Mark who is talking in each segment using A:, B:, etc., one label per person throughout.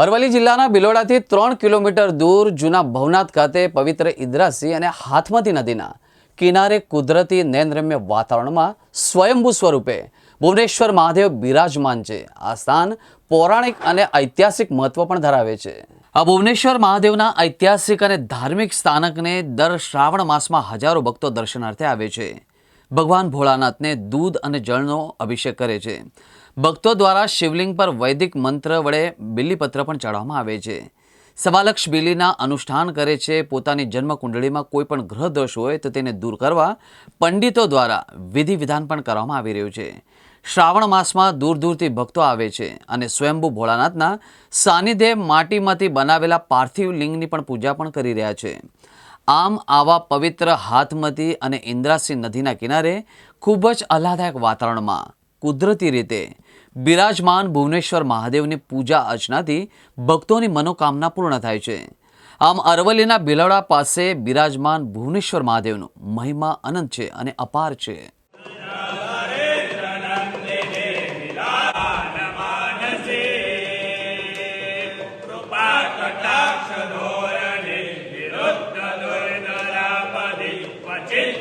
A: અરવલ્લી જિલ્લાના બિલોડાથી ત્રણ કિલોમીટર દૂર જૂના ભવનાથ ખાતે પવિત્ર ઇદ્રાસી અને હાથમતી નદીના કિનારે કુદરતી નયનરમ્ય વાતાવરણમાં સ્વયંભૂ સ્વરૂપે ભુવનેશ્વર મહાદેવ બિરાજમાન છે. આ સ્થાન પૌરાણિક અને ઐતિહાસિક મહત્વ પણ ધરાવે છે. આ ભુવનેશ્વર મહાદેવના ઐતિહાસિક અને ધાર્મિક સ્થાનકને દર શ્રાવણ માસમાં હજારો ભક્તો દર્શનાર્થે આવે છે. ભગવાન ભોળાનાથને દૂધ અને જળનો અભિષેક કરે છે. ભક્તો દ્વારા શિવલિંગ પર વૈદિક મંત્ર વડે બિલીપત્ર પણ ચડાવવામાં આવે છે. સવાલક્ષ બિલીના અનુષ્ઠાન કરે છે. પોતાની જન્મ કુંડળીમાં કોઈ પણ ગ્રહ દોષ હોય તો તેને દૂર કરવા પંડિતો દ્વારા વિધિ વિધાન પણ કરવામાં આવી રહ્યું છે. શ્રાવણ માસમાં દૂર દૂરથી ભક્તો આવે છે અને સ્વયંભુ ભોળાનાથના સાનિધ્ય માટીમાંથી બનાવેલા પાર્થિવ લિંગની પણ પૂજા પણ કરી રહ્યા છે. આમ આવા પવિત્ર હાથમતી અને ઇન્દ્રાસી નદીના કિનારે ખૂબ જ આહલાદાયક વાતાવરણમાં કુદરતી રીતે બિરાજમાન ભુવનેશ્વર મહાદેવની પૂજા અર્ચનાથી ભક્તોની મનોકામના પૂર્ણ થાય છે. આમ અરવલ્લીના બિલોડા પાસે બિરાજમાન ભુવનેશ્વર મહાદેવનો મહિમા અનંત છે અને અપાર છે.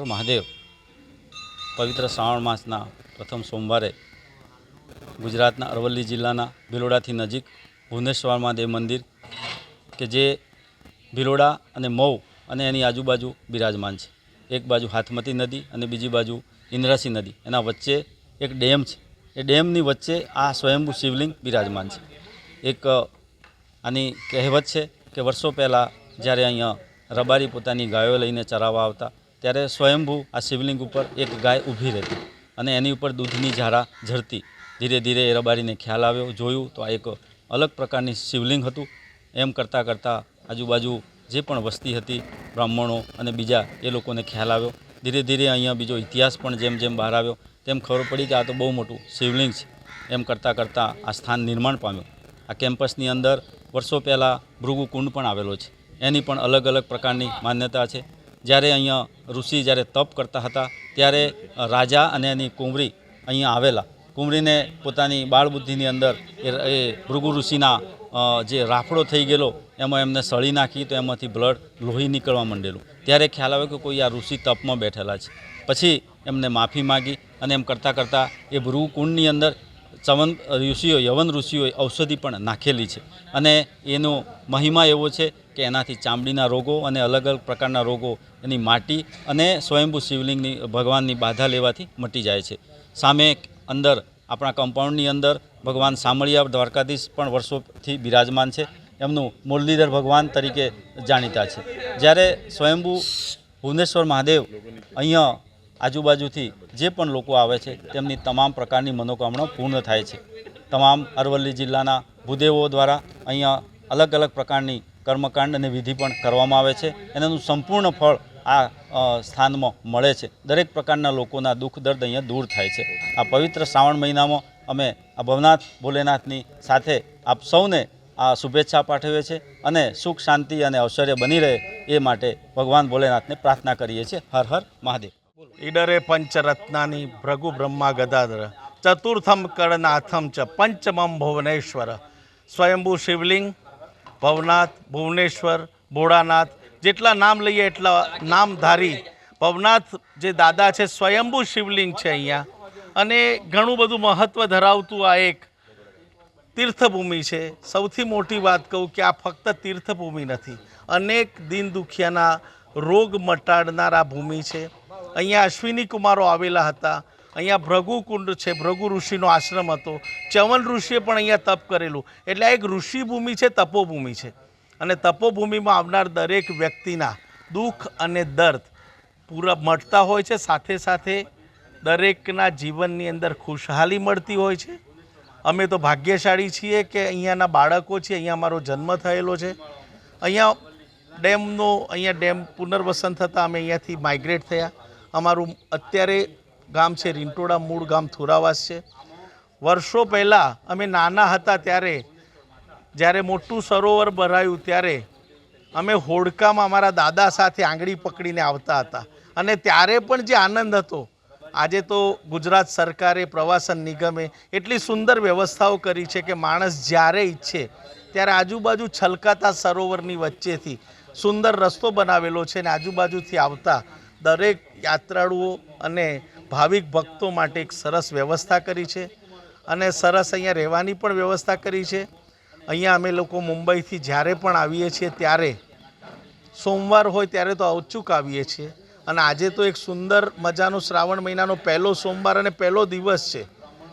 B: હર મહાદેવ, પવિત્ર શ્રાવણ માસના પ્રથમ સોમવારે ગુજરાતના અરવલ્લી જિલ્લાના ભિલોડાથી નજીક ભુવનેશ્વર મહાદેવ મંદિર કે જે ભિલોડા અને મઉ અને એની આજુબાજુ બિરાજમાન છે. એક બાજુ હાથમતી નદી અને બીજી બાજુ ઇન્દ્રાસી નદી. એના વચ્ચે એક ડેમ છે. એ ડેમની વચ્ચે આ સ્વયંભૂ શિવલિંગ બિરાજમાન છે. એક આની કહેવત છે કે વર્ષો પહેલાં જ્યારે અહીંયા રબારી પોતાની ગાયો લઈને ચરાવવા આવતા ત્યારે સ્વયંભૂ આ શિવલિંગ ઉપર એક ગાય ઊભી રહેતી અને એની ઉપર દૂધની ઝારા ઝરતી. ધીરે ધીરે એ રબારીને ખ્યાલ આવ્યો, જોયું તો આ એક અલગ પ્રકારની શિવલિંગ હતું. એમ કરતાં કરતાં આજુબાજુ જે પણ વસ્તી હતી, બ્રાહ્મણો અને બીજા એ લોકોને ખ્યાલ આવ્યો. ધીરે ધીરે અહીંયા બીજો ઇતિહાસ પણ જેમ જેમ બહાર આવ્યો, તેમ ખબર પડી કે આ તો બહુ મોટું શિવલિંગ છે. એમ કરતાં કરતાં આ સ્થાન નિર્માણ પામ્યું. આ કેમ્પસની અંદર વર્ષો પહેલાં ભૃગુ કુંડ પણ આવેલો છે. એની પણ અલગ અલગ પ્રકારની માન્યતા છે. જ્યારે અહીંયા ઋષિ જ્યારે તપ કરતા હતા, ત્યારે રાજા અને એની કુંવરી અહીંયા આવેલા. કુંવરીને પોતાની બાળબુદ્ધિની અંદર એ ભૃગુ ઋષિના જે રાફડો થઈ ગયેલો, એમાં એમને સળી નાખી તો એમાંથી બ્લડ લોહી નીકળવા માંડેલું. ત્યારે ખ્યાલ આવ્યો કે કોઈ આ ઋષિ તપમાં બેઠેલા છે. પછી એમને માફી માગી અને એમ કરતાં કરતાં એ ભૃગુ કુંડની અંદર ચવન ઋષિઓ, યવન ઋષિઓએ ઔષધિ પણ નાખેલી છે. અને એનો મહિમા એવો છે કે એનાથી ચામડીના રોગો અને અલગ અલગ પ્રકારના રોગો એની માટી અને સ્વયંભૂ શિવલિંગની, ભગવાનની બાધા લેવાથી મટી જાય છે. સામે અંદર, આપણા કમ્પાઉન્ડની અંદર, ભગવાન સામળિયા દ્વારકાધીશ પણ વર્ષોથી બિરાજમાન છે. એમનું મુરલીધર ભગવાન તરીકે જાણીતા છે. જ્યારે સ્વયંભૂ ભુવનેશ્વર મહાદેવ અહીંયા આજુબાજુથી જે પણ લોકો આવે છે, તેમની તમામ પ્રકારની મનોકામના પૂર્ણ થાય છે. તમામ અરવલ્લી જિલ્લાના ભૂદેવો દ્વારા અહીંયા અલગ અલગ પ્રકારની કર્મકાંડ અને વિધિ પણ કરવામાં આવે છે. એનાનું સંપૂર્ણ ફળ આ સ્થાનમાં મળે છે. દરેક પ્રકારના લોકોના દુઃખ દર્દ અહીંયા દૂર થાય છે. આ પવિત્ર શ્રાવણ મહિનામાં અમે આ ભવનાથ ભોલેનાથની સાથે આપ સૌને આ શુભેચ્છા પાઠવીએ છીએ અને સુખ શાંતિ અને ઐશ્વર્ય બની રહે એ માટે ભગવાન ભોલેનાથને પ્રાર્થના કરીએ છીએ. હર હર મહાદેવ.
C: ઈડરે પંચરત્નાની ભૃગુ બ્રહ્મા ગદાધર ચતુર્થમ કરનાથમ ચ પંચમમ ભુવનેશ્વર સ્વયંભૂ શિવલિંગ ભવનાથ ભુવનેશ્વર ભોળાનાથ જેટલા નામ લઈએ એટલા નામધારી ભવનાથ જે દાદા છે સ્વયંભૂ શિવલિંગ છે અહીંયા અને ઘણું બધું મહત્ત્વ ધરાવતું આ એક તીર્થભૂમિ છે સૌથી મોટી વાત કહું કે આ ફક્ત તીર્થભૂમિ નથી અનેક દિન દુખિયાના રોગ મટાડનાર આ ભૂમિ છે અહીંયા અશ્વિની કુમારો આવેલા હતા. અહીંયા ભૃગુકુંડ છે ભૃગુ ઋષિનો આશ્રમ હતો. ચવન ઋષિએ પણ અહીંયા તપ કરેલું. એટલે આ એક ઋષિ ભૂમિ છે, તપોભૂમિ છે. અને તપોભૂમિમાં આવનાર દરેક વ્યક્તિના દુઃખ અને દર્દ પૂરા મળતા હોય છે. સાથે સાથે દરેકના જીવનની અંદર ખુશહાલી મળતી હોય છે. અમે તો ભાગ્યશાળી છીએ કે અહીંયાના બાળકો છે, અહીંયા અમારો જન્મ થયેલો છે. અહીંયા ડેમનો, અહીંયા ડેમ પુનર્વસન થતાં અમે અહીંયાથી માઇગ્રેટ થયા. અમારું અત્યારે ગામ છે, રીંટોડા મૂળ ગામ થોરાવાસ છે. વર્ષો પહેલાં અમે નાના હતા ત્યારે, જ્યારે મોટું સરોવર ભરાયું ત્યારે અમે હોડકામાં અમારા દાદા સાથે આંગળી પકડીને આવતા હતા. અને ત્યારે પણ જે આનંદ હતો, આજે તો ગુજરાત સરકારે પ્રવાસન નિગમે એટલી સુંદર વ્યવસ્થાઓ કરી છે કે માણસ જ્યારે ઈચ્છે, ત્યારે આજુબાજુ છલકાતા સરોવરની વચ્ચેથી સુંદર રસ્તો બનાવેલો છે અને આજુબાજુથી આવતા દરેક યાત્રાળુઓ અને ભાવિક ભક્તો માટે એક સરસ વ્યવસ્થા કરી છે અને સરસ અહીંયા રહેવાની પણ વ્યવસ્થા કરી છે. અહીંયા અમે લોકો મુંબઈથી જ્યારે પણ આવીએ છીએ ત્યારે, સોમવાર હોય ત્યારે તો અવચૂક આવીએ છીએ. અને આજે તો એક સુંદર મજાનો શ્રાવણ મહિનાનો પહેલો સોમવાર અને પહેલો દિવસ છે.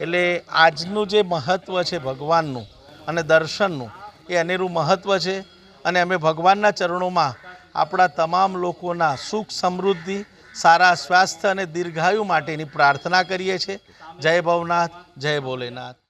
C: એટલે આજનું જે મહત્ત્વ છે ભગવાનનું અને દર્શનનું એ અનેરું મહત્ત્વ છે. અને અમે ભગવાનના ચરણોમાં આપણા તમામ લોકોના સુખ સમૃદ્ધિ, સારા સ્વાસ્થ્ય અને દીર્ઘાયુ માટેની પ્રાર્થના કરીએ છીએ. જય ભવનાથ, જય ભોલેનાથ.